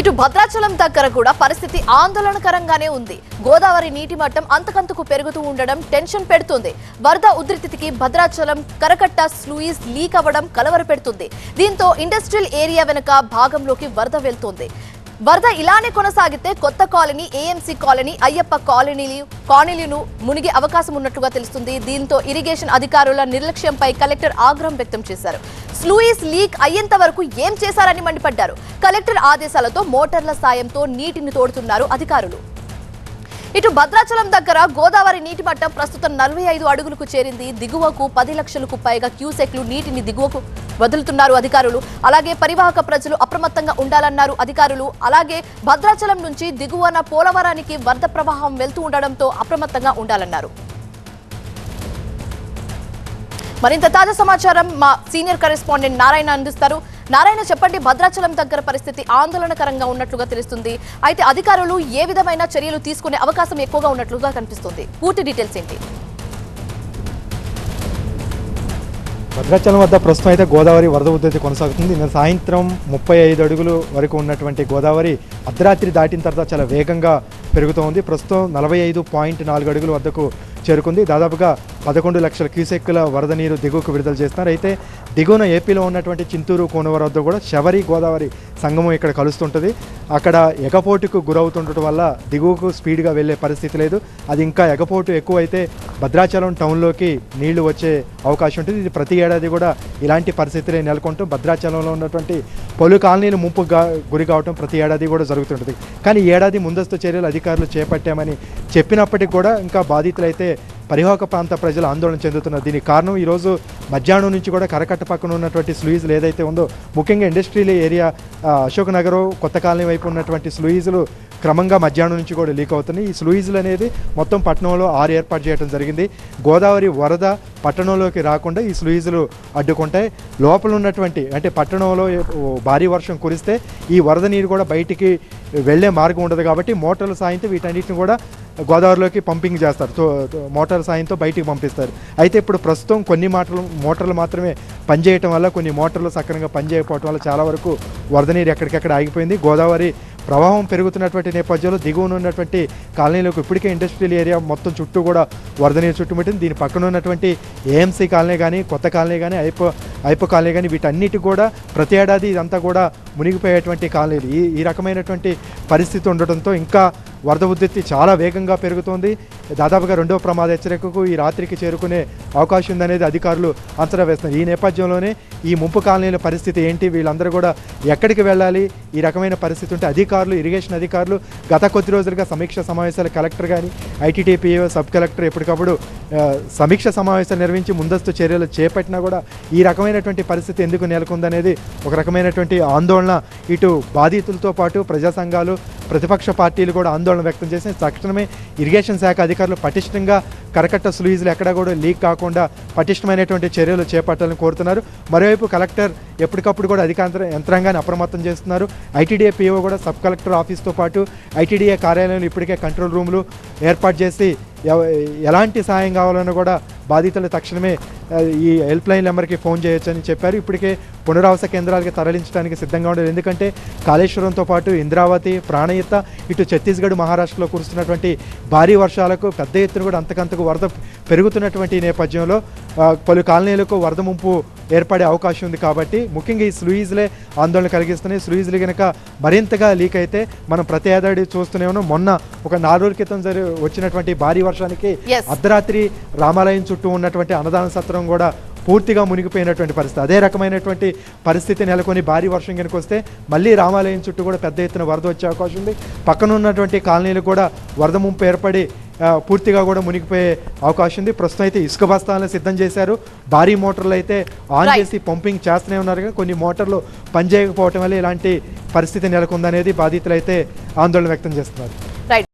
ఇటు భద్రాచలం దగ్గర కూడా పరిస్థితి ఆందోళనకరంగానే ఉంది. గోదావరి నీటి మట్టం అంతకంతకు పెరుగుతూ ఉండడం టెన్షన్ పెడుతుంది. వరద ఉధృతికి భద్రాచలం కరకట్ట స్లూయిస్ లీక్ అవ్వడం కలవర పెడుతుంది దీంతో ఇండస్ట్రియల్ ఏరియా వెనుక భాగంలోకి వరద వెళ్తుంది. వరద ఇలానే కొనసాగితే కొత్త కాలనీ ఏఎంసీ కాలనీ అయ్యప్ప కాలనీలు కాలనీలను మునిగే అవకాశం ఉన్నట్లుగా తెలుస్తుంది. దీంతో ఇరిగేషన్ అధికారుల నిర్లక్ష్యంపై కలెక్టర్ ఆగ్రహం వ్యక్తం చేశారు. స్లూయిస్ లీక్ అయ్యేంత వరకు ఏం చేశారని మండిపడ్డారు. కలెక్టర్ ఆదేశాలతో మోటార్ల సాయంతో నీటిని తోడుతున్నారు అధికారులు. ఇటు భద్రాచలం దగ్గర గోదావరి నీటి మట్టం ప్రస్తుతం నలభై ఐదు అడుగులకు చేరింది. దిగువకు పది లక్షలకు పైగా క్యూసెక్లు నీటిని దిగువకు వదులుతున్నారు అధికారులు. అలాగే పరివాహక ప్రజలు అప్రమత్తంగా ఉండాలన్నారు అధికారులు. అలాగే భద్రాచలం నుంచి దిగువన పోలవరానికి వరద ప్రవాహం వెళ్తూ ఉండడంతో అప్రమత్తంగా ఉండాలన్నారు. మరింత తాజా సమాచారం మా సీనియర్ కరెస్పాండెంట్ నారాయణ అందిస్తారు. నారాయణ చెప్పండి భద్రాచలం దగ్గర పరిస్థితి ఆందోళనకరంగా ఉన్నట్లుగా తెలుస్తుంది. అయితే అధికారులు ఏ విధమైన చర్యలు తీసుకునే అవకాశం ఎక్కువగా ఉన్నట్లుగా కనిపిస్తుంది. పూర్తి డీటెయిల్స్ ఏంటి? భద్రాచలం వద్ద ప్రస్తుతం అయితే గోదావరి వరద ఉద్ధృతి కొనసాగుతుంది. నిన్న సాయంత్రం ముప్పై ఐదు అడుగులు వరకు ఉన్నటువంటి గోదావరి అర్ధరాత్రి దాటిన తర్వాత చాలా వేగంగా పెరుగుతోంది. ప్రస్తుతం నలభై ఐదు పాయింట్ నాలుగు అడుగుల వద్దకు చేరుకుంది. దాదాపుగా పదకొండు లక్షల క్యూసెక్కుల వరద నీరు దిగువకు విడుదల చేస్తున్నారు. అయితే దిగువన ఏపీలో ఉన్నటువంటి చింతూరు కోనవర వద్ద కూడా శబరి గోదావరి సంగమం ఇక్కడ కలుస్తుంటుంది. అక్కడ ఎగపోటుకు గురవుతుండటం వల్ల దిగువకు స్పీడ్గా వెళ్ళే పరిస్థితి లేదు. అది ఇంకా ఎగపోటు ఎక్కువ అయితే భద్రాచలం టౌన్లోకి నీళ్ళు వచ్చే అవకాశం ఉంటుంది. ఇది ప్రతి ఏడాది కూడా ఇలాంటి పరిస్థితులే నెలకొంటూ భద్రాచలంలో ఉన్నటువంటి పలు కాలనీలు ముంపు గురి కావటం ప్రతి ఏడాది కూడా జరుగుతుంటుంది. కానీ ఏడాది ముందస్తు చర్యలు అధికారులు చేపట్టామని చెప్పినప్పటికీ కూడా ఇంకా బాధితులైతే పరివాహక ప్రాంత ప్రజలు ఆందోళన చెందుతున్నారు. దీనికి కారణం ఈరోజు మధ్యాహ్నం నుంచి కూడా కరకట్ట పక్కన ఉన్నటువంటి స్లూయిజ్లు ఏదైతే ఉందో ముఖ్యంగా ఇండస్ట్రియల్ ఏరియా అశోక్ నగర్ కొత్త కాలనీ వైపు ఉన్నటువంటి స్లూయిజ్లు క్రమంగా మధ్యాహ్నం నుంచి కూడా లీక్ అవుతున్నాయి. ఈ స్లూయిజ్లు అనేది మొత్తం పట్టణంలో ఆరు ఏర్పాటు చేయడం జరిగింది. గోదావరి వరద పట్టణంలోకి రాకుండా ఈ స్లూయిజ్లు అడ్డుకుంటాయి. లోపల ఉన్నటువంటి అంటే పట్టణంలో భారీ వర్షం కురిస్తే ఈ వరద నీరు కూడా బయటికి వెళ్ళే మార్గం ఉండదు కాబట్టి మోటార్ల సాయంతో వీటన్నిటిని కూడా గోదావరిలోకి పంపింగ్ చేస్తారు. తో- మోటార్ సాయంతో బయటికి పంపిస్తారు. అయితే ఇప్పుడు ప్రస్తుతం కొన్ని మోటార్లు మోటార్లు మాత్రమే పనిచేయటం వల్ల కొన్ని మోటార్లు సక్రమంగా పనిచేయకపోవటం వల్ల చాలా వరకు వరద నీరు ఎక్కడికెక్కడ ఆగిపోయింది. గోదావరి ప్రవాహం పెరుగుతున్నటువంటి నేపథ్యంలో దిగువన ఉన్నటువంటి కాలనీలకు ఇప్పటికే ఇండస్ట్రియల్ ఏరియా మొత్తం చుట్టూ కూడా వరద నీరు చుట్టుముట్టింది. దీని పక్కన ఉన్నటువంటి ఏఎంసీ కాలనీ కానీ కొత్త కాలనీ కానీ ఐపో ఐపో కాలనీ కానీ వీటన్నిటి కూడా ప్రతి ఏడాది ఇదంతా కూడా మునిగిపోయేటువంటి కాలనీలు. ఈ ఈ రకమైనటువంటి పరిస్థితి ఉండటంతో ఇంకా వరద ఉధృతి చాలా వేగంగా పెరుగుతోంది. దాదాపుగా రెండవ ప్రమాద హెచ్చరికకు ఈ రాత్రికి చేరుకునే అవకాశం ఉందనేది అధికారులు అంచనా వేస్తున్నారు. ఈ నేపథ్యంలోనే ఈ ముంపు కాలనీల పరిస్థితి ఏంటి? వీళ్ళందరూ కూడా ఎక్కడికి వెళ్ళాలి? ఈ రకమైన పరిస్థితి ఉంటే అధికారులు ఇరిగేషన్ అధికారులు గత కొద్ది రోజులుగా సమీక్ష సమావేశాలు కలెక్టర్ కానీ ఐటీటీపీఓ సబ్ కలెక్టర్ ఎప్పటికప్పుడు సమీక్ష సమావేశాలు నిర్వహించి ముందస్తు చర్యలు చేపట్టినా కూడా ఈ రకమైనటువంటి పరిస్థితి ఎందుకు నెలకొందనేది ఒక రకమైనటువంటి ఆందోళన. ఇటు బాధితులతో పాటు ప్రజా సంఘాలు ప్రతిపక్ష పార్టీలు కూడా ఆందోళన వ్యక్తం చేసి తక్షణమే ఇరిగేషన్ శాఖ అధికారులు పటిష్టంగా కరకట్ట స్లూయిజ్లు ఎక్కడా కూడా లీక్ కాకుండా పటిష్టమైనటువంటి చర్యలు చేపట్టాలని కోరుతున్నారు. మరోవైపు కలెక్టర్ ఎప్పటికప్పుడు కూడా అధికార యంత్రాంగాన్ని అప్రమత్తం చేస్తున్నారు. ఐటీడీఏ పిఓ కూడా సబ్ కలెక్టర్ ఆఫీస్తో పాటు ఐటీడీఏ కార్యాలయంలో ఇప్పటికే కంట్రోల్ రూమ్లు ఏర్పాటు చేసి ఎవ- ఎలాంటి సాయం కావాలన్నా కూడా బాధితులు తక్షణమే ఈ హెల్ప్ లైన్ నెంబర్కి ఫోన్ చేయొచ్చని చెప్పారు. ఇప్పటికే పునరావాస కేంద్రాలకి తరలించడానికి సిద్ధంగా ఉండేది. ఎందుకంటే కాళేశ్వరంతో పాటు ఇంద్రావతి ప్రాణహిత ఇటు ఛత్తీస్గఢ్ మహారాష్ట్రలో కురుస్తున్నటువంటి భారీ వర్షాలకు పెద్ద ఎత్తున కూడా అంతకంతకు వరద పెరుగుతున్నటువంటి నేపథ్యంలో పలు కాలనీలకు వరద ముంపు ఏర్పడే అవకాశం ఉంది కాబట్టి ముఖ్యంగా ఈ స్లూయిజ్లే ఆందోళన కలిగిస్తున్నాయి. స్లూయిజ్లు కనుక మరింతగా లీక్ అయితే మనం ప్రతి ఏడాది చూస్తూనే ఉన్నాం. మొన్న ఒక నాలుగు రోజుల క్రితం జరి వచ్చినటువంటి భారీ వర్షానికి. అర్ధరాత్రి రామాలయం చుట్టూ ఉన్నటువంటి అన్నదాన సత్రం కూడా పూర్తిగా మునిగిపోయినటువంటి పరిస్థితి. అదే రకమైనటువంటి పరిస్థితి నెలకొని భారీ వర్షం కనుక వస్తే మళ్ళీ రామాలయం చుట్టూ కూడా పెద్ద ఎత్తున వరద వచ్చే అవకాశం ఉంది. పక్కన ఉన్నటువంటి కాలనీలు కూడా వరద ముంపు ఏర్పడి పూర్తిగా కూడా మునిగిపోయే అవకాశం ఉంది. ప్రస్తుతం అయితే ఇసుక బస్తాలను సిద్ధం చేశారు. భారీ మోటార్లు అయితే ఆన్. చేసి పంపింగ్ చేస్తూనే ఉన్నారు. కానీ కొన్ని మోటార్లు పనిచేయకపోవటం వల్ల ఇలాంటి పరిస్థితి నెలకొందనేది బాధితులు అయితే ఆందోళన వ్యక్తం చేస్తున్నారు.